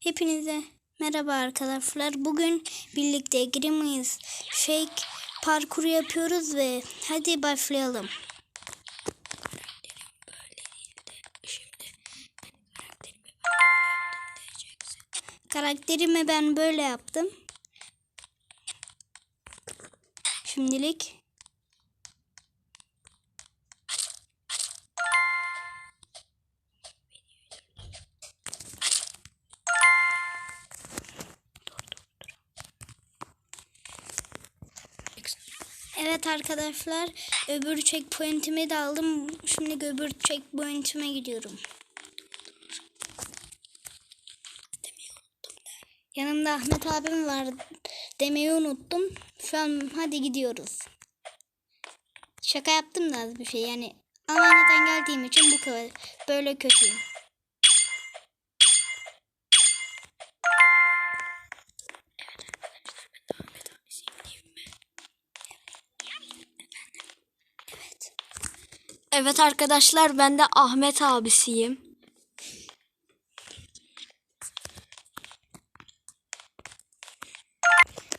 Hepinize merhaba arkadaşlar. Bugün birlikte Grimace Fake parkuru yapıyoruz ve hadi başlayalım. Karakterimi ben böyle yaptım. Şimdilik Evet arkadaşlar öbür checkpoint'imi de aldım. Şimdi öbür checkpoint'ime gidiyorum. Yanımda Ahmet abim var demeyi unuttum. Şu an hadi gidiyoruz. Şaka yaptım da az bir şey yani Almanya'dan geldiğim için bu kadar böyle kötüyüm. Evet arkadaşlar ben de Ahmet abisiyim.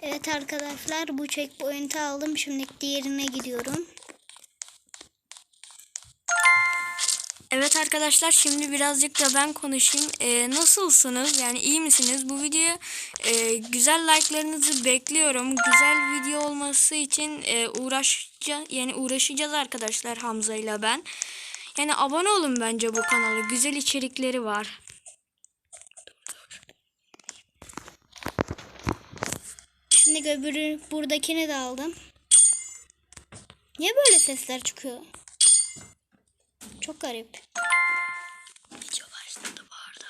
Evet arkadaşlar bu checkpoint'i aldım. Şimdi diğerine gidiyorum. Evet arkadaşlar şimdi birazcık da ben konuşayım. Ee, nasılsınız? Yani iyi misiniz? Bu videoya e, güzel like'larınızı bekliyorum. Güzel video olması için e, uğraşacağız yani uğraşacağız arkadaşlar Hamza ile ben. Yani abone olun bence bu kanala. Güzel içerikleri var. Şimdi öbürü buradakini de aldım. Niye böyle sesler çıkıyor? Çok garip. Video başladı bu arada.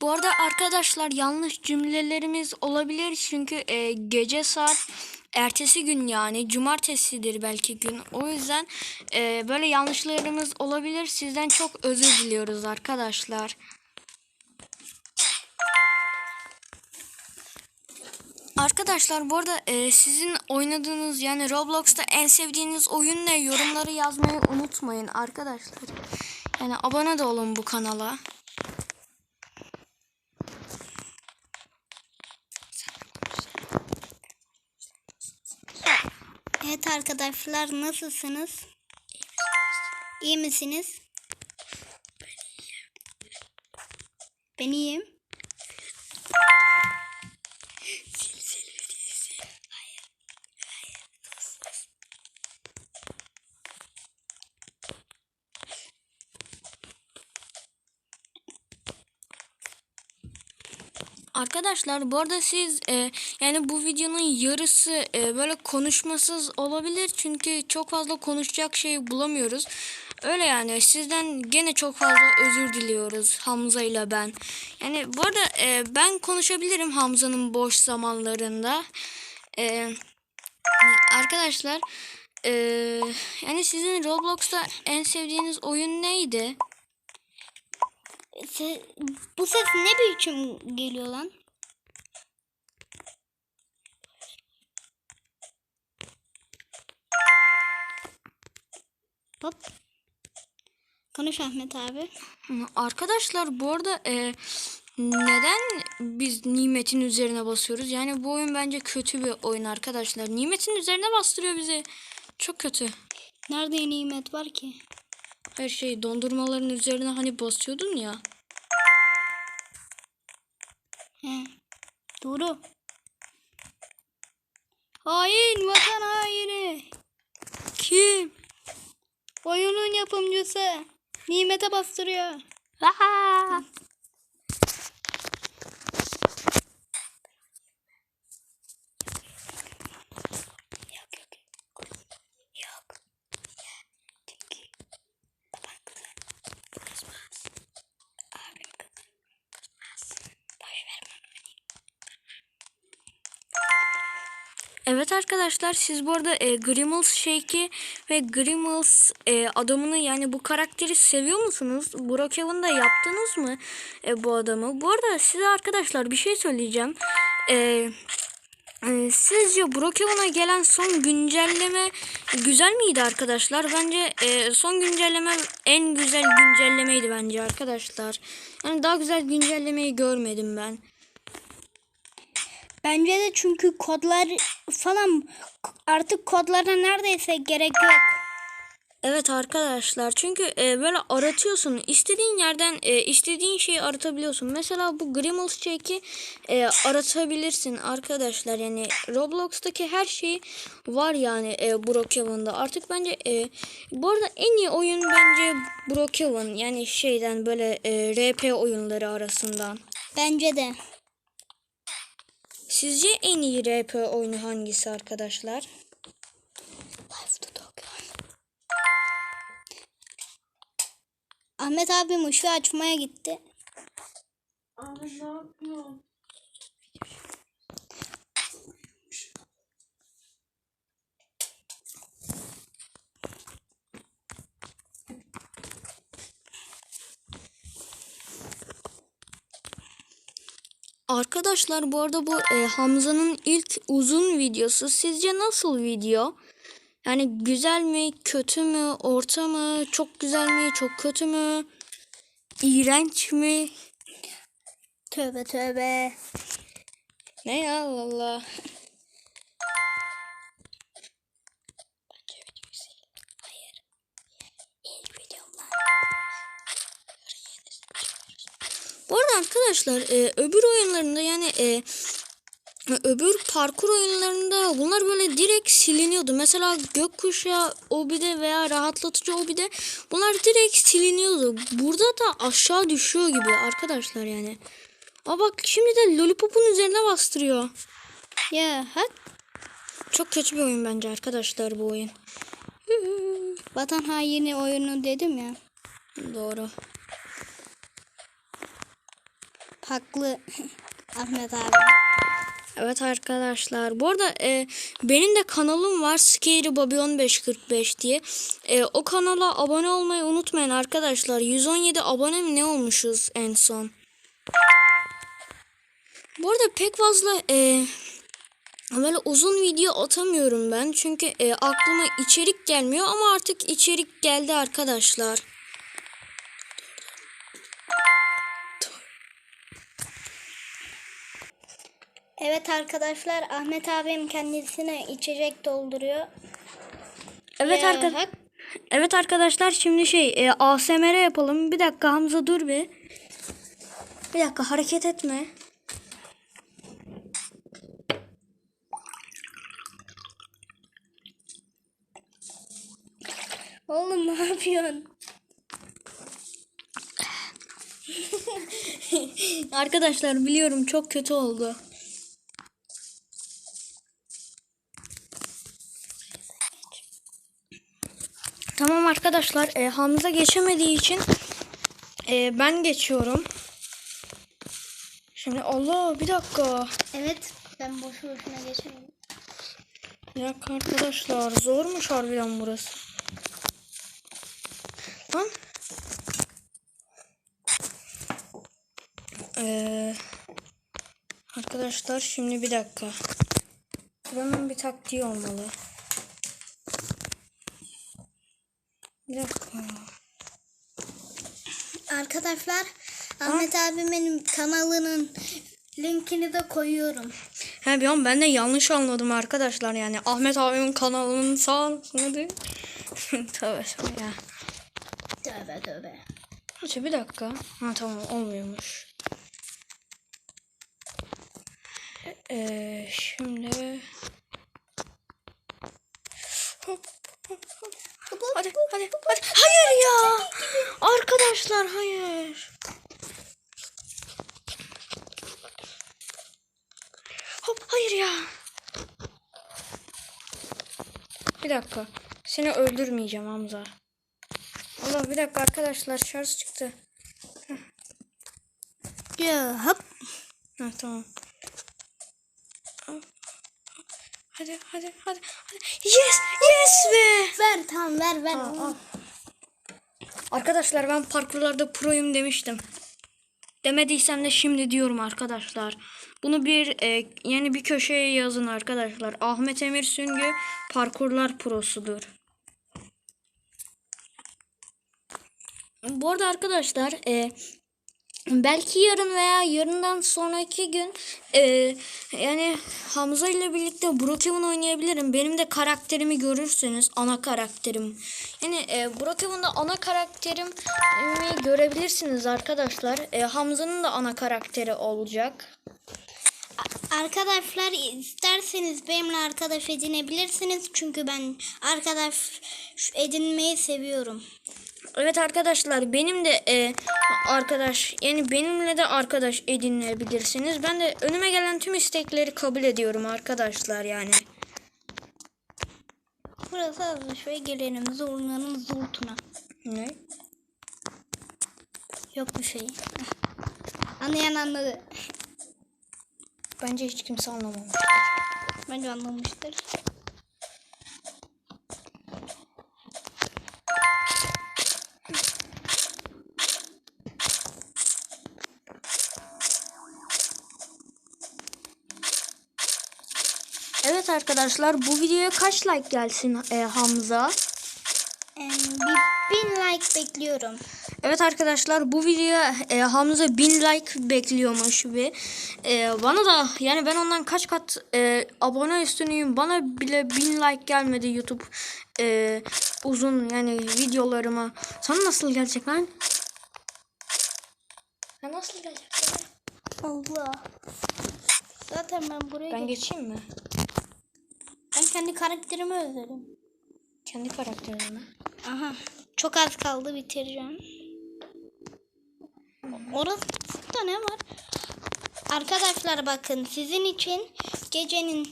Bu arada arkadaşlar yanlış cümlelerimiz olabilir çünkü e, gece saat ertesi gün yani cumartesidir belki gün. O yüzden e, böyle yanlışlarımız olabilir. Sizden çok özür diliyoruz arkadaşlar. Arkadaşlar bu arada e, sizin oynadığınız yani Roblox'ta en sevdiğiniz oyun ne yorumları yazmayı unutmayın arkadaşlar. Yani abone de olun bu kanala. Evet arkadaşlar nasılsınız? İyi misiniz? Ben iyiyim. Arkadaşlar bu arada siz e, yani bu videonun yarısı e, böyle konuşmasız olabilir çünkü çok fazla konuşacak şey bulamıyoruz. Öyle yani sizden gene çok fazla özür diliyoruz Hamza ile ben. Yani bu arada e, ben konuşabilirim Hamza'nın boş zamanlarında. E, arkadaşlar e, yani sizin Roblox'ta en sevdiğiniz oyun neydi? Se- bu ses ne biçim geliyor lan? Hop. Konuş Ahmet abi. Arkadaşlar bu arada e, neden biz nimetin üzerine basıyoruz? Yani bu oyun bence kötü bir oyun arkadaşlar. Nimetin üzerine bastırıyor bizi. Çok kötü. Nerede nimet var ki? Her şey dondurmaların üzerine hani basıyordun ya. He. Doğru. Hain vatan haini. Kim? Oyunun yapımcısı. Nimete bastırıyor. Aa! Yok yok. Yok. Çünkü baban kızar. Kızmaz. Abim kızar. Kızmaz. Boş ver bana. Evet arkadaşlar siz bu arada e, Grimals Shake'i ve Grimals e, adamını yani bu karakteri seviyor musunuz? Brookhaven'da yaptınız mı e, bu adamı? Bu arada size arkadaşlar bir şey söyleyeceğim. E, Ee, sizce Brookhaven'a gelen son güncelleme güzel miydi arkadaşlar? Bence e, son güncelleme en güzel güncellemeydi bence arkadaşlar. Yani daha güzel güncellemeyi görmedim ben. Bence de çünkü kodlar falan artık kodlara neredeyse gerek yok. Evet arkadaşlar çünkü e, böyle aratıyorsun istediğin yerden e, istediğin şeyi aratabiliyorsun. Mesela bu Grimmel's Check'i e, aratabilirsin arkadaşlar yani Roblox'taki her şey var yani e, Brookhaven'da. Artık bence e, bu arada en iyi oyun bence Brookhaven yani şeyden böyle e, RP oyunları arasından. Bence de. Sizce en iyi RP oyunu hangisi arkadaşlar? Ahmet abim ışığı açmaya gitti. Abi ne yapıyorsun? Arkadaşlar bu arada bu e, Hamza'nın ilk uzun videosu. Sizce nasıl video? Yani güzel mi, kötü mü, orta mı, çok güzel mi, çok kötü mü, iğrenç mi? Tövbe tövbe. Ne ya valla. Arkadaşlar e, öbür oyunlarında yani e, öbür parkur oyunlarında bunlar böyle direkt siliniyordu. Mesela gökkuşağı obide veya rahatlatıcı obide bunlar direkt siliniyordu. Burada da aşağı düşüyor gibi arkadaşlar yani. Aa bak şimdi de lollipopun üzerine bastırıyor. Ya hak Çok kötü bir oyun bence arkadaşlar bu oyun. vatan haini oyunu dedim ya. Doğru. Haklı Ahmet abi. Evet arkadaşlar. Bu arada e, benim de kanalım var. Scary Bobby 1545 diye. E, o kanala abone olmayı unutmayın arkadaşlar. 117 abone mi ne olmuşuz en son? Bu arada pek fazla e, böyle uzun video atamıyorum ben. Çünkü e, aklıma içerik gelmiyor ama artık içerik geldi arkadaşlar. Evet arkadaşlar Ahmet abim kendisine içecek dolduruyor. Evet Ya, arkadaşlar. Evet arkadaşlar şimdi şey e, ASMR yapalım. Bir dakika Hamza dur bir. Bir dakika hareket etme. Oğlum ne yapıyorsun? Arkadaşlar biliyorum çok kötü oldu. Tamam arkadaşlar e, Hamza geçemediği için e, ben geçiyorum. Şimdi Allah bir dakika. Evet ben boşu boşuna geçemedim. Bir dakika arkadaşlar zormuş harbiden burası. Lan. Ee, arkadaşlar şimdi bir dakika. Buranın bir taktiği olmalı. Bir dakika. Arkadaşlar Ahmet abimin kanalının linkini de koyuyorum. He bir an ben de yanlış anladım arkadaşlar yani Ahmet abimin kanalının sağ değil. Tövbe tövbe ya. Tövbe tövbe. Neyse bir dakika. Ha tamam olmuyormuş. Ee, şimdi Hop, hop, hop. Hadi hadi. Hayır ya. Arkadaşlar hayır. Hop hayır ya. Bir dakika. Seni öldürmeyeceğim Hamza. Allah bir dakika arkadaşlar şarj çıktı. Ya hop. Ha tamam. Hadi hadi hadi hadi. Yes yes be. Ver tamam ver ver. Arkadaşlar ben parkurlarda proyum demiştim. Demediysem de şimdi diyorum arkadaşlar. Bunu bir e, yani bir köşeye yazın arkadaşlar. Ahmet Emir Süngü parkurlar prosudur. Bu arada arkadaşlar e, belki yarın veya yarından sonraki gün e, yani Hamza ile birlikte Brookhaven oynayabilirim. Benim de karakterimi görürsünüz. Ana karakterim. Yani e, Brookhaven'da ana karakterimi görebilirsiniz arkadaşlar. E, Hamza'nın da ana karakteri olacak. Arkadaşlar isterseniz benimle arkadaş edinebilirsiniz. Çünkü ben arkadaş edinmeyi seviyorum. Evet arkadaşlar benim de e, arkadaş yani benimle de arkadaş edinebilirsiniz. Ben de önüme gelen tüm istekleri kabul ediyorum arkadaşlar yani. Burası azmış ve gelelim zurnanın zurtuna. Ne? Yok bir şey. Anlayan anladı. Bence hiç kimse anlamamış. Bence anlamıştır. Arkadaşlar bu videoya kaç like gelsin e, Hamza? Ee, bir bin like bekliyorum. Evet arkadaşlar bu videoya e, Hamza 1000 like bekliyormuş ve e, bana da yani ben ondan kaç kat e, abone üstünüyüm bana bile 1000 like gelmedi YouTube e, uzun yani videolarıma. Sana nasıl gelecek lan? Ya nasıl gelecek? Allah. Zaten ben buraya Ben geç- geçeyim mi? Kendi karakterimi özledim. Kendi karakterime. Aha. Çok az kaldı bitireceğim. Orası da ne var? Arkadaşlar bakın sizin için gecenin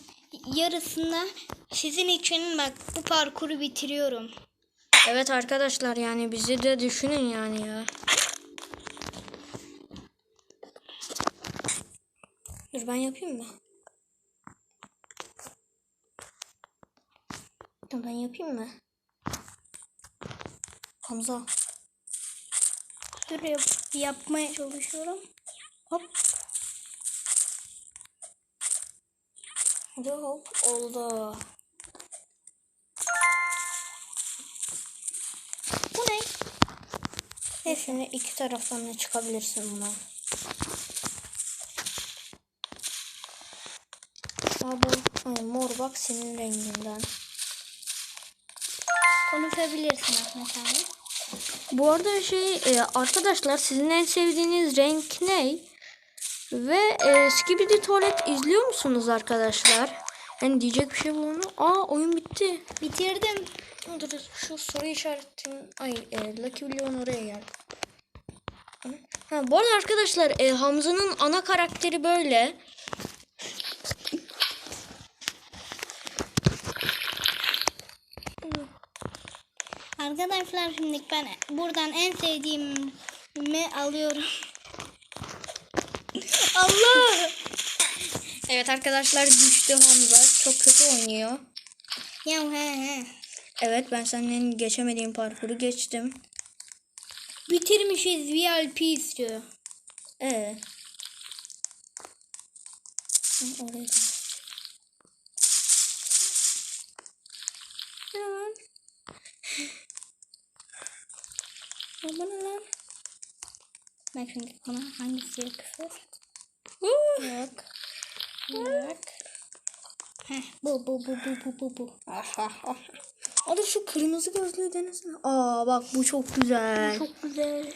yarısında sizin için bak bu parkuru bitiriyorum. Evet arkadaşlar yani bizi de düşünün yani ya. Dur ben yapayım mı? Dur ben yapayım mı? Hamza. Dur yap- yapmaya çalışıyorum. Hop. Hadi hop oldu. Bu ne? Ve şimdi iki taraftan da çıkabilirsin buna. Aa, bu ay, mor bak senin renginden. Konuşabilirsin Ahmet abi. Bu arada şey e, arkadaşlar sizin en sevdiğiniz renk ne? Ve e, Skibidi Tuvalet izliyor musunuz arkadaşlar? Yani diyecek bir şey bu mu? Aa oyun bitti. Bitirdim. Dur şu soru işaretim. Ay e, Lucky Blue'un oraya gel. Ha, bu arada arkadaşlar e, Hamza'nın ana karakteri böyle. Arkadaşlar şimdi ben buradan en sevdiğimi alıyorum. Allah! Evet arkadaşlar düştü Hamza. Çok kötü oynuyor. Ya he he. Evet ben senin geçemediğin parkuru geçtim. Bitirmişiz VIP istiyor. Ee. Oraya da. Ne lan? Bu? Ben şimdi bana hangisi yakışır? Yok. Bak. Heh, bu bu bu bu bu bu bu. Hadi şu kırmızı gözlüğü denesene. Aa bak bu çok güzel. Çok güzel.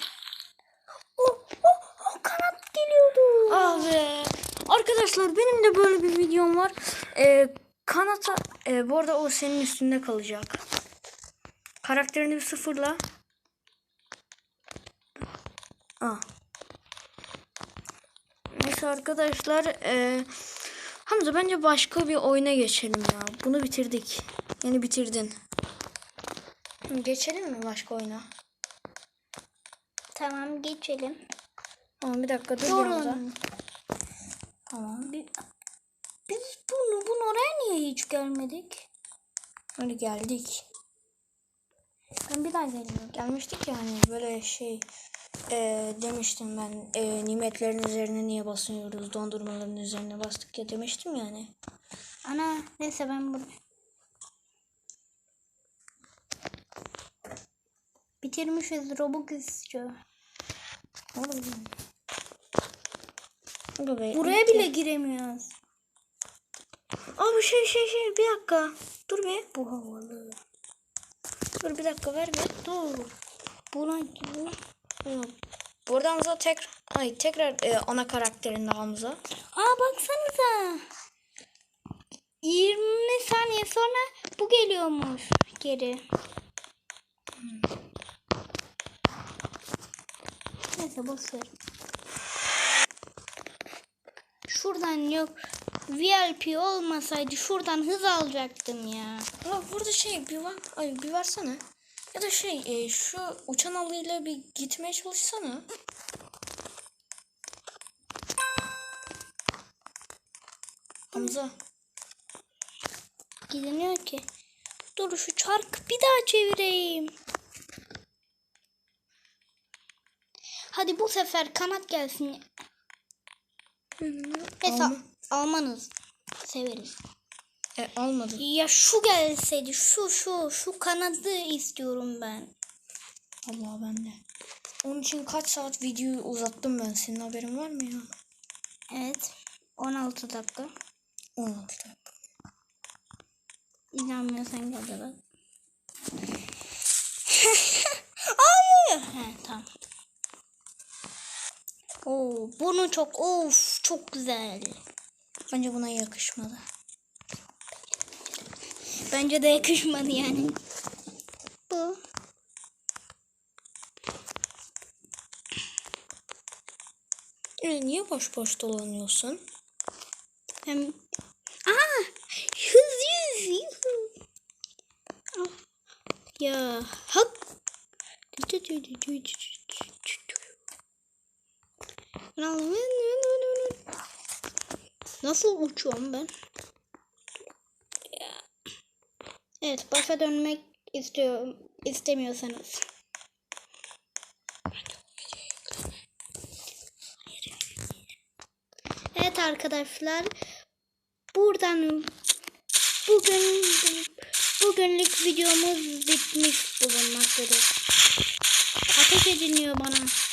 Oh, oh, oh, kanat geliyordu. Ah be. Arkadaşlar benim de böyle bir videom var. Ee, kanata e, bu arada o senin üstünde kalacak. Karakterini bir sıfırla. Ah. Neyse arkadaşlar e, Hamza bence başka bir oyuna geçelim ya. Bunu bitirdik. Yani bitirdin. Geçelim mi başka oyuna? Tamam geçelim. Tamam bir dakika dur. Durun. Tamam. Bi- Biz bunu, bunu oraya niye hiç gelmedik? Hadi geldik. Ben bir daha geliyorum. Gelmiştik yani böyle şey Ee, demiştim ben e, nimetlerin üzerine niye basıyoruz dondurmaların üzerine bastık ya demiştim yani. Ana neyse ben bunu bitirmişiz Robux istiyor. Oğlum. Be. Buraya bile giremiyoruz. Abi şey şey şey bir dakika. Dur be. Bu havalı. Dur bir dakika ver bir. Dur. Buna gibi. Burada Hamza tekrar ay tekrar e, ana karakterinde Hamza. Aa baksanıza. 20 saniye sonra bu geliyormuş geri. Neyse boş ver. Şuradan yok. VIP olmasaydı şuradan hız alacaktım ya. Ama burada şey bir var ay bir versene. Ya da şey e, şu uçan alıyla bir gitmeye çalışsana. Hamza. Gidemiyor ki. Dur şu çarkı bir daha çevireyim. Hadi bu sefer kanat gelsin. Alma. almanız severiz. E, almadı. Ya şu gelseydi şu şu şu kanadı istiyorum ben. Allah bende. Onun için kaç saat videoyu uzattım ben. Senin haberin var mı ya? Evet 16 dakika. 16 dakika. İnanmıyorsan gel de bak. Hayır. He tamam. Oo, bunu çok of çok güzel. Bence buna yakışmadı. Bence de yakışmadı yani. Bu. E, niye boş boş dolanıyorsun? Hem Aa! Hız yüz. Ah. Ya hak. Nasıl uçuyorum ben? Ya. Evet başa dönmek istiyorum istemiyorsanız. Evet arkadaşlar buradan bugün bugünlük videomuz bitmiş bulunmaktadır. Ateş ediliyor bana.